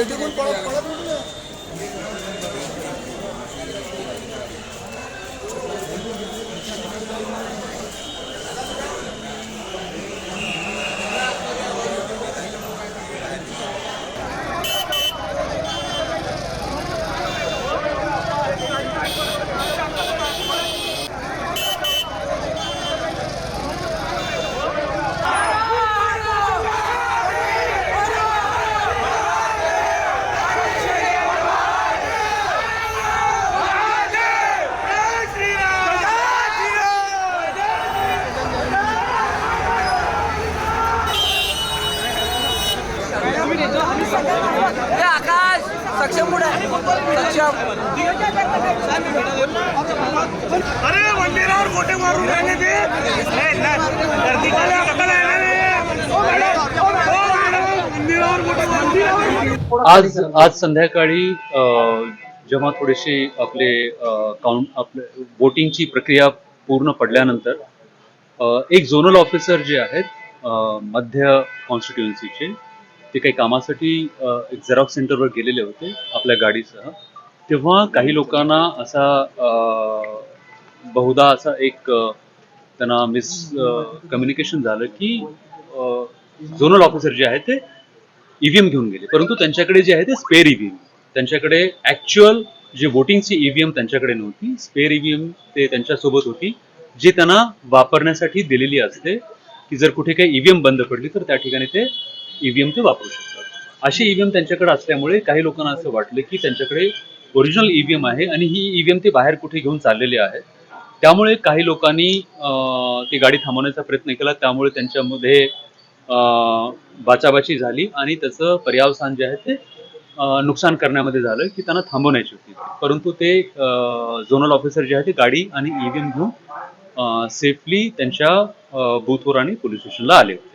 দুগুণ বড় ए आकाश सक्षम पुढे सक्षम. अरे मंदिरावर मोठे मारून राहिले ते. आज आज संध्याकाळी जेव्हा थोडीशी आपले काउंट आपले वोटिंगची प्रक्रिया पूर्ण पडल्यानंतर एक झोनल ऑफिसर जे आहेत मध्य कॉन्स्टिट्युएन्सीचे ते काही कामासाठी एक झेरॉक्स सेंटरवर गेलेले होते आपल्या गाडीसह. तेव्हा काही लोकांना असा बहुधा असा एक त्यांना मिस कम्युनिकेशन झालं की झोनल ऑफिसर जे आहेत ते ईव्हीएम घेऊन गेले. परंतु त्यांच्याकडे जे आहे ते स्पेअर ईव्हीएम त्यांच्याकडे ऍक्च्युअल जे वोटिंगची ईव्हीएम त्यांच्याकडे नव्हती. स्पेअर ईव्हीएम ते त्यांच्यासोबत होती जी त्यांना वापरण्यासाठी दिलेली असते की जर कुठे काही ईव्हीएम बंद पडली तर त्या ठिकाणी ते ईव्हीएम ते वापरू शकतात. अशी ईव्हीएम त्यांच्याकडे असल्यामुळे काही लोकांना असं वाटलं की त्यांच्याकडे ओरिजिनल ईव्हीएम आहे आणि ही ईव्हीएम ते बाहेर कुठे घेऊन चाललेले आहेत त्यामुळे काही लोकांनी ती गाडी थांबवण्याचा प्रयत्न केला. त्यामुळे त्यांच्यामध्ये बाचाबाची झाली आणि त्याचं पर्यावसान जे आहे ते नुकसान करण्यामध्ये झालं की त्यांना थांबवण्याची होती. परंतु ते झोनल ऑफिसर जे आहे ते गाडी आणि ईव्हीएम घेऊन सेफली त्यांच्या बूथवर आणि पोलीस स्टेशनला आले होते.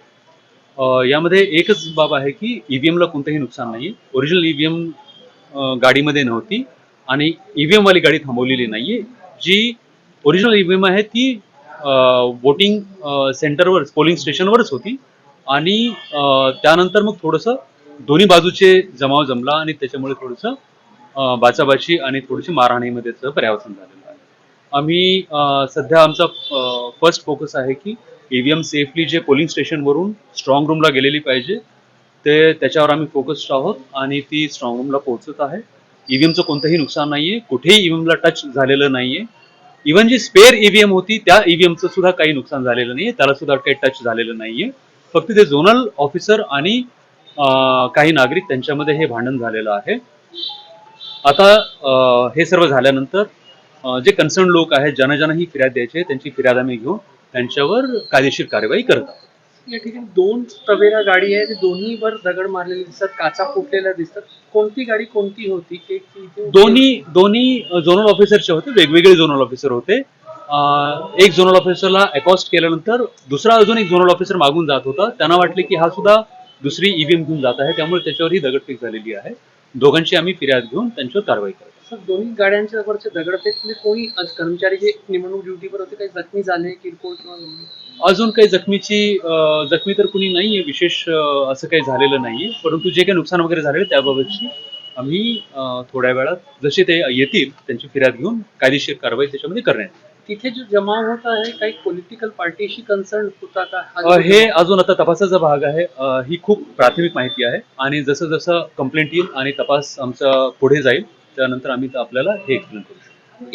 यामध्ये एकच बाब आहे की ईव्हीएमला कोणतंही नुकसान नाही ओरिजिनल ईव्हीएम गाडीमध्ये नव्हती आणि ईव्हीएम वाली गाडी थांबवलेली नाहीये. जी ओरिजिनल ईव्हीएम आहे ती वोटिंग सेंटरवर पोलिंग स्टेशनवरच होती आणि त्यानंतर मग थोडंसं दोन्ही बाजूचे जमाव जमला आणि त्याच्यामुळे थोडंसं बाचाबाची आणि थोडीशी मारहाणीमध्ये त्याचं पर्यावसन झालेलं आहे. आम्ही सध्या आमचा फर्स्ट फोकस आहे की ईव्हीएम सेफली जे पोलिंग स्टेशनवरून स्ट्रॉंग रूमला गेलेली पाहिजे ते त्याच्यावर आम्ही फोकस्ड आहोत आणि ती स्ट्रॉंग रूमला पोहोचत आहे. ईव्हीएमचं कोणतंही नुकसान नाहीये कुठेही ईव्हीएमला टच झालेलं नाहीये. इव्हन जी स्पेअर ईव्हीएम होती त्या ईव्हीएमचं सुद्धा काही नुकसान झालेलं नाहीये त्याला सुद्धा काही टच झालेलं नाहीये. फक्त ते झोनल ऑफिसर आणि काही नागरिक त्यांच्यामध्ये हे भांडण झालेलं आहे. आता हे सर्व झाल्यानंतर जे कन्सर्न लोक आहेत ज्यांना ज्यांना ही फिर्याद द्यायची त्यांची फिर्याद आम्ही घेऊ. त्यांच्यावर कायदेशीर कार्यवाही करत आहोत या ठिकाणी दोन तवेरा गाडी आहे दोन्हीवर दगड मारलेले दिसतात काचा फुटलेल्या दिसतात. कोणती गाडी कोणती होती की की इथे- दोन्ही दोन्ही झोनल ऑफिसरचे होते वेगवेगळे झोनल ऑफिसर होते. अं, एक झोनल ऑफिसरला अकॉस्ट केल्यानंतर दुसरा अजून एक झोनल ऑफिसर मागून जात होता. त्यांना वाटले की हा सुद्धा दुसरी ईव्हीएम घेऊन जात आहे त्यामुळे त्याच्यावर ही दगडफेक झालेली आहे. दोघांची आम्ही फिर्याद घेऊन त्यांच्यावर कारवाई करतो सर दोन्ही गाड्यांच्या वरचे दगडफेक म्हणजे कोणी आज कर्मचारी जे निवडणूक ड्युटीवर होते काही जखमी झाले किरकोळ किंवा? अजून काही जखमीची अं, जखमी तर कुणी नाहीये विशेष अं, असं काही झालेलं नाहीये परंतु जे काही नुकसान वगैरे झालेलं आहे, त्याबाबतची आम्ही अं, थोड्या वेळात जसे ते येतील त्यांची फिर्याद घेऊन कायदेशीर कारवाई त्याच्यामध्ये करण्यात येईल. तिथे जो जमाव होत आहे काही पॉलिटिकल पार्टीशी कन्सर्न होता का? हा अजून आता तपासाचा भाग आहे. ही खूप प्राथमिक माहिती आहे आणि जसं जसं कंप्लेंट येईल आणि तपास आमचा पुढे जाईल त्यानंतर आम्ही आपल्याला हे एक्सप्लेन करू शकतो